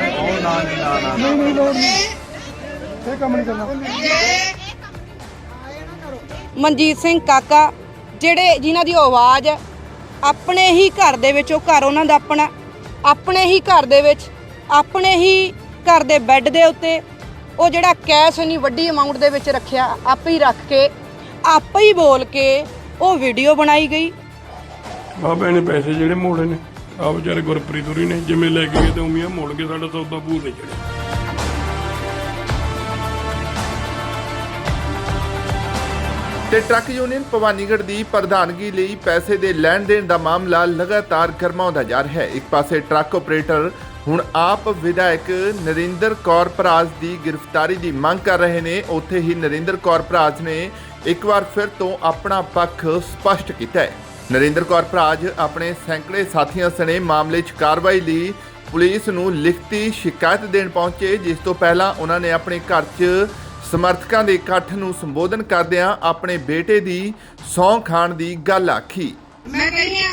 ਨਹੀਂ ਨਹੀਂ ਲੋੜ ਨਹੀਂ ਇਹ ਕੰਮ ਨਹੀਂ ਕਰਨਾ ਮਨਜੀਤ ਸਿੰਘ ਕਾਕਾ ਜਿਹੜੇ ਜਿਨ੍ਹਾਂ ਦੀ ਆਵਾਜ਼ ਹੈ, ਆਪਣੇ ਹੀ ਘਰ ਦੇ ਵਿੱਚ ਉਹ ਘਰ ਉਹਨਾਂ ਦਾ ਆਪਣਾ ਆਪਣੇ ਹੀ ਘਰ ਦੇ ਵਿੱਚ ਆਪਣੇ ਹੀ ਘਰ ਦੇ ਬੈੱਡ ਦੇ ਉੱਤੇ ਉਹ ਜਿਹੜਾ ਕੈਸ਼ ਇੰਨੀ ਵੱਡੀ ਅਮਾਉਂਟ ਦੇ ਵਿੱਚ ਰੱਖਿਆ ਆਪੇ ਹੀ ਰੱਖ ਕੇ ਆਪੇ ਹੀ ਬੋਲ ਕੇ ਉਹ ਵੀਡੀਓ ਬਣਾਈ ਗਈ। ਬਾਬੇ ਨੇ ਪੈਸੇ ਜਿਹੜੇ ਮੋੜੇ ਨੇ। ਆ ਵਿਚਾਰੇ ਗੁਰਪ੍ਰੀਤ ਹੋਰੀ ਨੇ, ਜਿਵੇਂ ਲੈ ਕੇ ਗਏ ਤੇ ਉਮੀਆਂ ਮੋੜ ਕੇ ਸਾਡਾ ਸੌਦਾ ਪੂਰ ਨਹੀਂ ਚੜਿਆ। ਤੇ ਟਰੱਕ ਯੂਨੀਅਨ ਭਵਾਨੀਗੜ੍ਹ ਦੀ ਪ੍ਰਧਾਨਗੀ ਲਈ ਪੈਸੇ ਦੇ ਲੈਣ ਦੇਣ ਦਾ ਮਾਮਲਾ ਲਗਾਤਾਰ ਗਰਮਾਉਂਦਾ ਜਾ ਰਿਹਾ ਹੈ। ਇੱਕ ਪਾਸੇ ਟਰੱਕ ਆਪਰੇਟਰ ਹੁਣ ਆਪ ਵਿਧਾਇਕ ਨਰਿੰਦਰ ਕੌਰ ਭਰਾਜ ਦੀ ਗ੍ਰਿਫਤਾਰੀ ਦੀ ਮੰਗ ਕਰ ਰਹੇ ਨੇ। ਉੱਥੇ ਹੀ ਨਰਿੰਦਰ ਕੌਰ ਭਰਾਜ ਨੇ ਇੱਕ ਵਾਰ ਫਿਰ ਤੋਂ ਆਪਣਾ ਪੱਖ ਸਪਸ਼ਟ ਕੀਤਾ ਹੈ। ਨਰਿੰਦਰ ਕੌਰ ਭਰਾਜ ਆਪਣੇ ਸੈਂਕੜੇ ਸਾਥੀਆਂ ਸਣੇ ਮਾਮਲੇ 'ਚ ਕਾਰਵਾਈ ਲਈ ਪੁਲਿਸ ਨੂੰ ਲਿਖਤੀ ਸ਼ਿਕਾਇਤ ਦੇਣ ਪਹੁੰਚੇ, ਜਿਸ ਤੋਂ ਪਹਿਲਾਂ ਉਹਨਾਂ ਨੇ ਆਪਣੇ ਘਰ 'ਚ ਸਮਰਥਕਾਂ ਦੇ ਇਕੱਠ ਨੂੰ ਸੰਬੋਧਨ ਕਰਦਿਆਂ ਆਪਣੇ ਬੇਟੇ ਦੀ ਸਹੁੰ ਖਾਣ ਦੀ ਗੱਲ ਆਖੀ। ਮੈਂ ਕਹਿੰਦੀ ਆ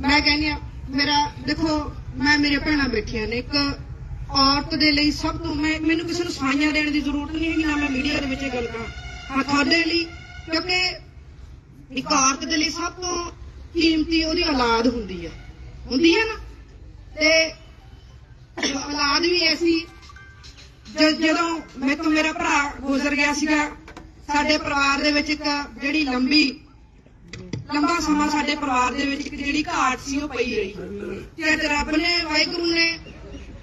ਮੈਂ ਕਹਿੰਦੀ ਆ ਮੇਰਾ, ਦੇਖੋ, ਮੈਂ ਮੇਰੇ ਭੈਣਾਂ ਬੈਠੀਆਂ ਨੇ, ਇੱਕ ਔਰਤ ਦੇ ਲਈ ਸਭ ਤੋਂ ਮੈਂ, ਮੈਨੂੰ ਕਿਸੇ ਨੂੰ ਸਫਾਈਆਂ ਦੇਣ ਦੀ ਜ਼ਰੂਰਤ ਨਹੀਂ ਹੈਗੀ, ਨਾ ਮੈਂ ਮੀਡੀਆ ਦੇ ਵਿੱਚ ਇਹ ਗੱਲ ਕਰਾਂ ਹਾਂ ਤੁਹਾਡੇ ਲਈ, ਕਿਉਂਕਿ ਇੱਕ ਔਰਤ ਦੇ ਲਈ ਸਭ ਤੋਂ ਕੀਮਤੀ ਉਹਦੀ ਔਲਾਦ ਹੁੰਦੀ ਹੈ ਹੁੰਦੀ ਹੈ ਨਾ? ਤੇ ਔਲਾਦ ਵੀ ਐਸੀ ਜਦੋਂ ਮੇਰੇ ਤੋਂ ਮੇਰਾ ਭਰਾ ਗੁਜ਼ਰ ਗਿਆ ਸੀਗਾ, ਸਾਡੇ ਪਰਿਵਾਰ ਦੇ ਵਿੱਚ ਇੱਕ ਜਿਹੜੀ ਲੰਬੀ, ਲੰਬਾ ਸਮਾਂ ਸਾਡੇ ਪਰਿਵਾਰ ਦੇ ਵਿੱਚ ਇੱਕ ਜਿਹੜੀ ਘਾਟ ਸੀ, ਉਹ ਪਈ ਰਹੀ ਤੇ ਰੱਬ ਨੇ, ਵਾਹਿਗੁਰੂ ਨੇ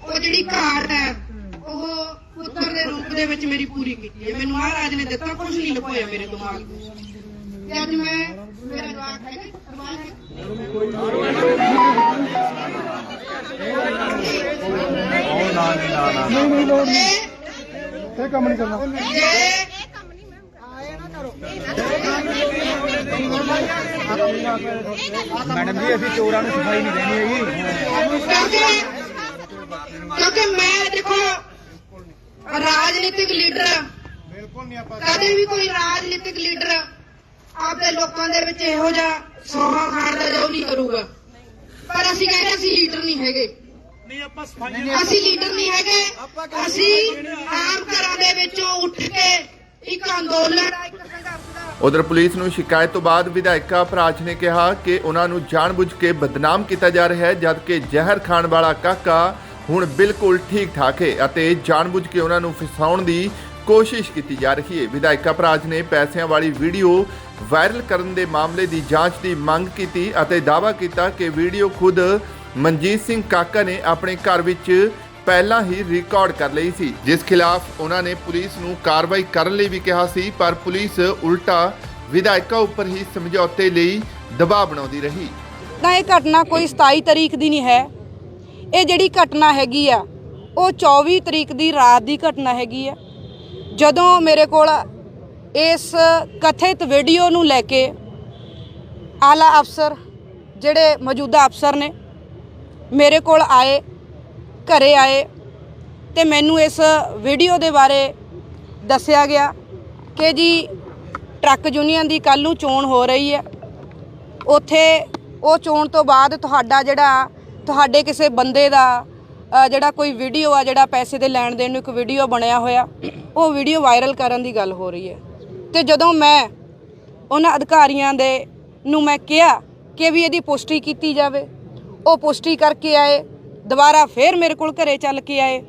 ਉਹ ਜਿਹੜੀ ਘਾਟ ਹੈ, ਉਹ ਪੁੱਤਰ ਦੇ ਰੂਪ ਦੇ ਵਿੱਚ ਮੇਰੀ ਪੂਰੀ ਕੀਤੀ ਹੈ। ਮੈਨੂੰ ਮਹਾਰਾਜ ਨੇ ਦਿੱਤਾ ਕੁਝ ਨਹੀਂ ਲੁਕੋਇਆ ਮੇਰੇ ਦਿਮਾਗ ਤੋਂ ਤੇ ਅੱਜ ਮੈਂ ਮੇਰਾ ਜਵਾਬ ਹੈ ਕਿ ਪਰਿਵਾਰ ਹੈ ਨਹੀਂ ਨਹੀਂ ਲੋੜ ਨਹੀਂ ਇਹ ਕੰਮ ਨਹੀਂ ਕਰਨਾ। ਮੈਡਮ ਜੀ ਅਸੀਂ ਚੋਰਾਂ ਨੂੰ ਸਫ਼ਾਈ ਨਹੀਂ ਦੇਣੀ ਹੈਗੀ। ਕਿਉਂਕਿ ਕਿਉਂਕਿ ਮੈਂ ਦੇਖੋ ਰਾਜਨੀਤਿਕ ਲੀਡਰ। ਕਦੇ ਵੀ ਕੋਈ ਰਾਜਨੀਤਿਕ ਲੀਡਰ ਆਪਦੇ ਲੋਕਾਂ ਦੇ ਵਿੱਚ ਇਹੋ ਜਿਹਾ ਸੋਹਾ ਖਾਣ ਦਾ ਜੋ ਨਹੀਂ ਕਰੂਗਾ। ਪਰ ਅਸੀਂ ਕਹਿੰਦੇ ਅਸੀਂ ਲੀਡਰ ਨਹੀਂ ਹੈਗੇ। ਅਸੀਂ ਲੀਡਰ ਨਹੀਂ ਹੈਗੇ। ਅਸੀਂ ਆਮ ਘਰਾਂ ਦੇ ਵਿੱਚੋਂ ਉੱਠ ਕੇ ਇੱਕ ਅੰਦੋਲਨ ਉਧਰ ਪੁਲਿਸ ਨੂੰ ਸ਼ਿਕਾਇਤ ਤੋਂ ਬਾਅਦ ਵਿਧਾਇਕਾ ਭਰਾਜ ਨੇ ਕਿਹਾ ਕਿ ਉਹਨਾਂ ਨੂੰ ਜਾਣਬੁੱਝ ਕੇ ਬਦਨਾਮ ਕੀਤਾ ਜਾ ਰਿਹਾ ਹੈ ਜਦਕਿ ਜ਼ਹਿਰ ਖਾਣ ਵਾਲਾ ਕਾਕਾ ਹੁਣ ਬਿਲਕੁਲ ਠੀਕ ਠਾਕ ਹੈ ਅਤੇ ਜਾਣਬੁੱਝ ਕੇ ਉਹਨਾਂ ਨੂੰ ਫਸਾਉਣ ਦੀ ਕੋਸ਼ਿਸ਼ ਕੀਤੀ ਜਾ ਰਹੀ ਹੈ। ਵਿਧਾਇਕਾ ਭਰਾਜ ਨੇ ਪੈਸਿਆਂ ਵਾਲੀ ਵੀਡੀਓ ਵਾਇਰਲ ਕਰਨ ਦੇ ਮਾਮਲੇ ਦੀ ਜਾਂਚ ਦੀ ਮੰਗ ਕੀਤੀ ਅਤੇ ਦਾਅਵਾ ਕੀਤਾ ਕਿ ਵੀਡੀਓ ਖੁਦ ਮਨਜੀਤ ਸਿੰਘ ਕਾਕਾ ਨੇ ਆਪਣੇ ਘਰ ਵਿੱਚ ਪਹਿਲਾਂ ਹੀ ਰਿਕਾਰਡ ਕਰ ਲਈ ਸੀ, ਜਿਸ ਖਿਲਾਫ ਉਹਨਾਂ ਨੇ ਪੁਲਿਸ ਨੂੰ ਕਾਰਵਾਈ ਕਰਨ ਲਈ ਵੀ ਕਿਹਾ ਸੀ, ਪਰ ਪੁਲਿਸ ਉਲਟਾ ਵਿਧਾਇਕਾ ਉੱਪਰ ਹੀ ਸਮਝੌਤੇ ਲਈ ਦਬਾਅ ਬਣਾਉਂਦੀ ਰਹੀ। ਤਾਂ ਇਹ ਘਟਨਾ ਕੋਈ 27 ਤਰੀਕ ਦੀ ਨਹੀਂ ਹੈ। ਇਹ ਜਿਹੜੀ ਘਟਨਾ ਹੈਗੀ ਆ, ਉਹ 24 ਤਰੀਕ ਦੀ ਰਾਤ ਦੀ ਘਟਨਾ ਹੈਗੀ ਆ। ਜਦੋਂ ਮੇਰੇ ਕੋਲ ਇਸ ਕਥਿਤ ਵੀਡੀਓ ਨੂੰ ਲੈ ਕੇ ਆਲਾ ਅਫਸਰ, ਜਿਹੜੇ ਮੌਜੂਦਾ ਅਫਸਰ ਨੇ, ਮੇਰੇ ਕੋਲ ਆਏ, ਘਰੇ ਆਏ ਤੇ ਮੈਨੂੰ ਇਸ ਵੀਡੀਓ ਦੇ ਬਾਰੇ ਦੱਸਿਆ ਗਿਆ ਕਿ ਜੀ ਟਰੱਕ ਯੂਨੀਅਨ ਦੀ ਕੱਲ ਨੂੰ ਚੋਣ ਹੋ ਰਹੀ ਹੈ। ਉੱਥੇ ਉਹ ਚੋਣ ਤੋਂ ਬਾਅਦ ਤੁਹਾਡਾ ਜਿਹੜਾ, ਤੁਹਾਡੇ ਕਿਸੇ ਬੰਦੇ ਦਾ ਜਿਹੜਾ ਕੋਈ ਵੀਡੀਓ ਆ, ਜਿਹੜਾ ਪੈਸੇ ਦੇ ਲੈਣ ਦੇਣ ਨੂੰ ਇੱਕ ਵੀਡੀਓ ਬਣਿਆ ਹੋਇਆ, ਉਹ ਵੀਡੀਓ ਵਾਇਰਲ ਕਰਨ ਦੀ ਗੱਲ ਹੋ ਰਹੀ ਹੈ। ਤੇ ਜਦੋਂ ਮੈਂ ਉਹਨਾਂ ਅਧਿਕਾਰੀਆਂ ਦੇ ਨੂੰ ਮੈਂ ਕਿਹਾ ਕਿ ਵੀ ਇਹਦੀ ਪੁਸ਼ਟੀ ਕੀਤੀ ਜਾਵੇ, ਉਹ ਪੁਸ਼ਟੀ ਕਰਕੇ ਆਏ, ਦੁਬਾਰਾ ਫੇਰ ਮੇਰੇ ਕੋਲ ਘਰੇ ਚੱਲ ਕੇ ਆਏ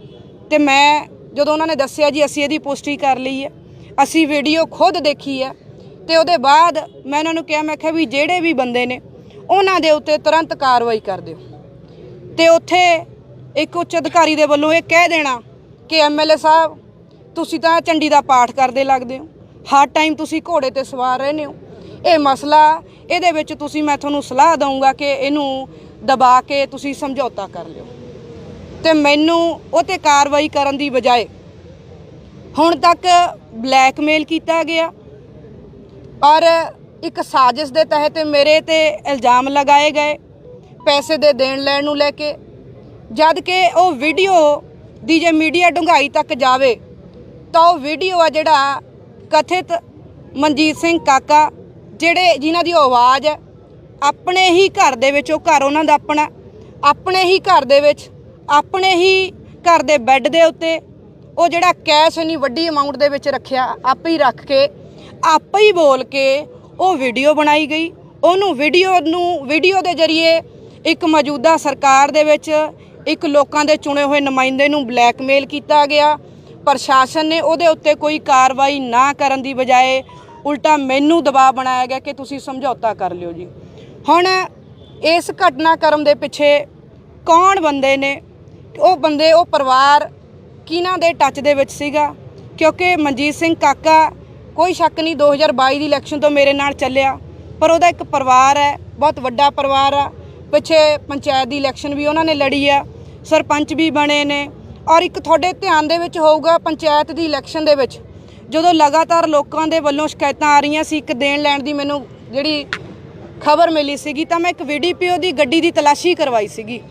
ਤੇ ਮੈਂ ਜਦੋਂ ਉਹਨਾਂ ਨੇ ਦੱਸਿਆ ਜੀ ਅਸੀਂ ਇਹਦੀ ਪੁਸ਼ਟੀ ਕਰ ਲਈ ਹੈ, ਅਸੀਂ ਵੀਡੀਓ ਖੁਦ ਦੇਖੀ ਹੈ ਤੇ ਉਹਦੇ ਬਾਅਦ ਮੈਂ ਉਹਨਾਂ ਨੂੰ ਕਿਹਾ, ਮੈਂ ਕਿਹਾ ਵੀ ਜਿਹੜੇ ਵੀ ਬੰਦੇ ਨੇ ਉਹਨਾਂ ਦੇ ਉੱਤੇ ਤੁਰੰਤ ਕਾਰਵਾਈ ਕਰ ਦਿਓ। ਤੇ ਉੱਥੇ ਇੱਕ ਉੱਚ ਅਧਿਕਾਰੀ ਦੇ ਵੱਲੋਂ ਇਹ ਕਹਿ ਦੇਣਾ ਕਿ ਐਮਐਲਏ ਸਾਹਿਬ, ਤੁਸੀਂ ਤਾਂ ਝੰਡੀ ਦਾ ਪਾਠ ਕਰਦੇ ਲੱਗਦੇ ਹੋ। ਹਰ ਟਾਈਮ ਤੁਸੀਂ ਘੋੜੇ ਤੇ ਸਵਾਰ ਰਹਿੰਦੇ ਹੋ। ਇਹ ਮਸਲਾ, ਇਹਦੇ ਵਿੱਚ ਤੁਸੀਂ, ਮੈਂ ਤੁਹਾਨੂੰ ਸਲਾਹ ਦਊਂਗਾ ਕਿ ਇਹਨੂੰ ਦਬਾ ਕੇ ਤੁਸੀਂ ਸਮਝੌਤਾ ਕਰ ਲਿਓ। ਤੇ ਮੈਨੂੰ ਉਹ ਤੇ ਕਾਰਵਾਈ ਕਰਨ ਦੀ ਬਜਾਏ ਹੁਣ ਤੱਕ ਬਲੈਕਮੇਲ ਕੀਤਾ ਗਿਆ। ਔਰ ਇੱਕ ਸਾਜ਼ਿਸ਼ ਦੇ ਤਹਿਤ ਮੇਰੇ ਤੇ ਇਲਜ਼ਾਮ ਲਗਾਏ ਗਏ, ਪੈਸੇ ਦੇ ਦੇਣ ਲੈਣ ਨੂੰ ਲੈ ਕੇ। ਜਦ ਕਿ ਉਹ ਵੀਡੀਓ ਦੀ ਜੇ ਮੀਡੀਆ ਡੁੰਗਾਈ ਤੱਕ ਜਾਵੇ, ਤਾਂ ਉਹ ਵੀਡੀਓ ਆ ਜਿਹੜਾ ਕਥਿਤ ਮਨਜੀਤ ਸਿੰਘ ਕਾਕਾ, ਜਿਹੜੇ ਜਿਨ੍ਹਾਂ ਦੀ ਆਵਾਜ਼ ਹੈ ਆਪਣੇ ਹੀ ਘਰ ਦੇ ਵਿੱਚ, ਉਹ ਘਰ ਉਹਨਾਂ ਦਾ ਆਪਣਾ, ਆਪਣੇ ਹੀ ਘਰ ਦੇ ਵਿੱਚ, ਆਪਣੇ ਹੀ ਘਰ ਦੇ ਬੈੱਡ ਦੇ ਉੱਤੇ, ਉਹ ਜਿਹੜਾ ਕੈਸ਼ ਇੰਨੀ ਵੱਡੀ ਅਮਾਉਂਟ ਦੇ ਵਿੱਚ ਰੱਖਿਆ, ਆਪੇ ਹੀ ਰੱਖ ਕੇ, ਆਪੇ ਹੀ ਬੋਲ ਕੇ ਉਹ ਵੀਡੀਓ ਬਣਾਈ ਗਈ। ਉਹਨੂੰ ਵੀਡੀਓ ਨੂੰ ਵੀਡੀਓ ਦੇ ਜ਼ਰੀਏ ਇੱਕ ਮੌਜੂਦਾ ਸਰਕਾਰ ਦੇ ਵਿੱਚ ਇੱਕ ਲੋਕਾਂ ਦੇ ਚੁਣੇ ਹੋਏ ਨੁਮਾਇੰਦੇ ਨੂੰ ਬਲੈਕਮੇਲ ਕੀਤਾ ਗਿਆ। ਪ੍ਰਸ਼ਾਸਨ ਨੇ ਉਹਦੇ ਉੱਤੇ ਕੋਈ ਕਾਰਵਾਈ ਨਾ ਕਰਨ ਦੀ ਬਜਾਏ ਉਲਟਾ ਮੈਨੂੰ ਦਬਾਅ ਬਣਾਇਆ ਗਿਆ ਕਿ ਤੁਸੀਂ ਸਮਝੌਤਾ ਕਰ ਲਿਓ ਜੀ। ਹੁਣ ਇਸ ਘਟਨਾਕ੍ਰਮ ਦੇ ਪਿੱਛੇ ਕੌਣ ਬੰਦੇ ਨੇ? ਉਹ ਬੰਦੇ, ਉਹ ਪਰਿਵਾਰ ਕਿਹਨਾਂ ਦੇ ਟੱਚ ਦੇ ਵਿੱਚ ਸੀਗਾ? ਕਿਉਂਕਿ ਮਨਜੀਤ ਸਿੰਘ ਕਾਕਾ ਕੋਈ ਸ਼ੱਕ ਨਹੀਂ 2022 ਦੀ ਇਲੈਕਸ਼ਨ ਤੋਂ ਮੇਰੇ ਨਾਲ ਚੱਲਿਆ, ਪਰ ਉਹਦਾ ਇੱਕ ਪਰਿਵਾਰ ਹੈ, ਬਹੁਤ ਵੱਡਾ ਪਰਿਵਾਰ ਆ। ਪਿੱਛੇ ਪੰਚਾਇਤ ਦੀ ਇਲੈਕਸ਼ਨ ਵੀ ਉਹਨਾਂ ਨੇ ਲੜੀ ਆ, ਸਰਪੰਚ ਵੀ ਬਣੇ ਨੇ। ਔਰ ਇੱਕ ਤੁਹਾਡੇ ਧਿਆਨ ਦੇ ਵਿੱਚ ਹੋਊਗਾ ਪੰਚਾਇਤ ਦੀ ਇਲੈਕਸ਼ਨ ਦੇ ਵਿੱਚ, ਜਦੋਂ ਲਗਾਤਾਰ ਲੋਕਾਂ ਦੇ ਵੱਲੋਂ ਸ਼ਿਕਾਇਤਾਂ ਆ ਰਹੀਆਂ ਸੀ, ਇੱਕ ਦੇਣ ਲੈਣ ਦੀ ਮੈਨੂੰ ਜਿਹੜੀ ਖਬਰ ਮਿਲੀ ਸੀਗੀ, ਤਾਂ ਮੈਂ ਇੱਕ ਵੀਡੀਪੀਓ ਦੀ ਗੱਡੀ ਦੀ ਤਲਾਸ਼ੀ ਕਰਵਾਈ ਸੀਗੀ।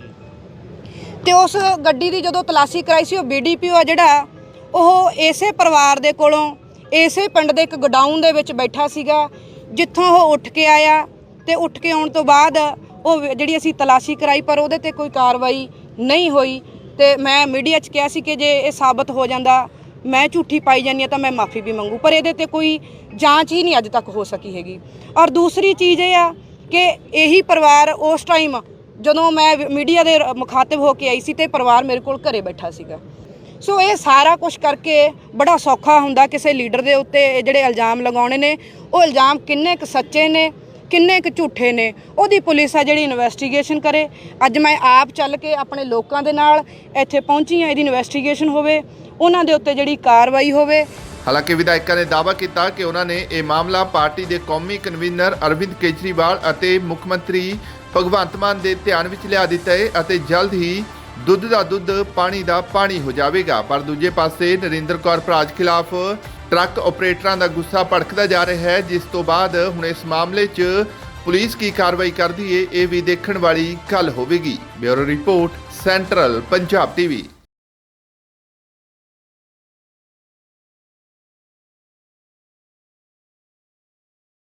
ਤੇ ਉਸ ਗੱਡੀ ਦੀ ਜਦੋਂ ਤਲਾਸ਼ੀ ਕਰਾਈ ਸੀ, ਉਹ ਬੀਡੀਪੀਓ ਆ ਜਿਹੜਾ, ਉਹ ਇਸੇ ਪਰਿਵਾਰ ਦੇ ਕੋਲੋਂ, ਇਸੇ ਪਿੰਡ ਦੇ ਇੱਕ ਗੋਡਾਊਨ ਦੇ ਵਿੱਚ ਬੈਠਾ ਸੀਗਾ, ਜਿੱਥੋਂ ਉਹ ਉੱਠ ਕੇ ਆਇਆ ਤੇ ਉੱਠ ਕੇ ਆਉਣ ਤੋਂ ਬਾਅਦ ਉਹ ਜਿਹੜੀ ਅਸੀਂ ਤਲਾਸ਼ੀ ਕਰਾਈ, ਪਰ ਉਹਦੇ ਤੇ ਕੋਈ ਕਾਰਵਾਈ ਨਹੀਂ ਹੋਈ। ਤੇ ਮੈਂ ਮੀਡੀਆ 'ਚ ਕਿਹਾ ਸੀ ਕਿ ਜੇ ਇਹ ਸਾਬਤ ਹੋ ਜਾਂਦਾ, ਮੈਂ ਝੂਠੀ ਪਾਈ ਜਾਂਦੀ ਹਾਂ ਤਾਂ ਮੈਂ ਮਾਫੀ ਵੀ ਮੰਗੂ। ਪਰ ਇਹਦੇ ਤੇ ਕੋਈ ਜਾਂਚ ਹੀ ਨਹੀਂ ਅੱਜ ਤੱਕ ਹੋ ਸਕੀ ਹੈਗੀ। ਔਰ ਦੂਸਰੀ ਚੀਜ਼ ਇਹ ਆ ਕਿ ਇਹੀ ਪਰਿਵਾਰ ਉਸ ਟਾਈਮ ਜਦੋਂ ਮੈਂ ਮੀਡੀਆ ਦੇ ਮੁਖਾਤਿਬ ਹੋ ਕੇ ਆਈ ਸੀ ਤੇ ਪਰਿਵਾਰ ਮੇਰੇ ਕੋਲ ਘਰੇ ਬੈਠਾ ਸੀਗਾ। ਸੋ ਇਹ ਸਾਰਾ ਕੁਝ ਕਰਕੇ ਬੜਾ ਸੌਖਾ ਹੁੰਦਾ ਕਿਸੇ ਲੀਡਰ ਦੇ ਉੱਤੇ ਇਹ ਜਿਹੜੇ ਇਲਜ਼ਾਮ ਲਗਾਉਣੇ ਨੇ, ਉਹ ਇਲਜ਼ਾਮ ਕਿੰਨੇ ਕੁ ਸੱਚੇ ਨੇ ਕਿੰਨੇ ਕੁ ਝੂਠੇ ਨੇ, ਉਹਦੀ ਪੁਲਿਸ ਆ ਜਿਹੜੀ ਇਨਵੈਸਟੀਗੇਸ਼ਨ ਕਰੇ। ਅੱਜ ਮੈਂ ਆਪ ਚੱਲ ਕੇ ਆਪਣੇ ਲੋਕਾਂ ਦੇ ਨਾਲ ਇੱਥੇ ਪਹੁੰਚੀ ਹਾਂ, ਇਹਦੀ ਇਨਵੈਸਟੀਗੇਸ਼ਨ ਹੋਵੇ, ਉਹਨਾਂ ਦੇ ਉੱਤੇ ਜਿਹੜੀ ਕਾਰਵਾਈ ਹੋਵੇ। ਹਾਲਾਂਕਿ ਵਿਧਾਇਕਾਂ ਨੇ ਦਾਅਵਾ ਕੀਤਾ ਕਿ ਉਹਨਾਂ ਨੇ ਇਹ ਮਾਮਲਾ ਪਾਰਟੀ ਦੇ ਕੌਮੀ ਕਨਵੀਨਰ ਅਰਵਿੰਦ ਕੇਜਰੀਵਾਲ ਅਤੇ ਮੁੱਖ ਮੰਤਰੀ ਭਗਵੰਤ ਮਾਨ ਦੇ ਧਿਆਨ ਵਿੱਚ ਲਿਆ ਦਿੱਤਾ ਹੈ ਅਤੇ ਜਲਦ ਹੀ ਦੁੱਧ ਦਾ ਦੁੱਧ, ਪਾਣੀ ਦਾ ਪਾਣੀ ਹੋ ਜਾਵੇਗਾ। ਪਰ ਦੂਜੇ ਪਾਸੇ ਨਰਿੰਦਰ ਕੌਰ ਭਰਾਜ ਖਿਲਾਫ ਟਰੱਕ ਆਪਰੇਟਰਾਂ ਦਾ ਗੁੱਸਾ ਭੜਕਦਾ ਜਾ ਰਿਹਾ ਹੈ, ਜਿਸ ਤੋਂ ਬਾਅਦ ਹੁਣ ਇਸ ਮਾਮਲੇ 'ਚ ਪੁਲਿਸ ਕੀ ਕਾਰਵਾਈ ਕਰਦੀ ਹੈ ਇਹ ਵੀ ਦੇਖਣ ਵਾਲੀ ਗੱਲ ਹੋਵੇਗੀ। Bureau report, central Punjab TV.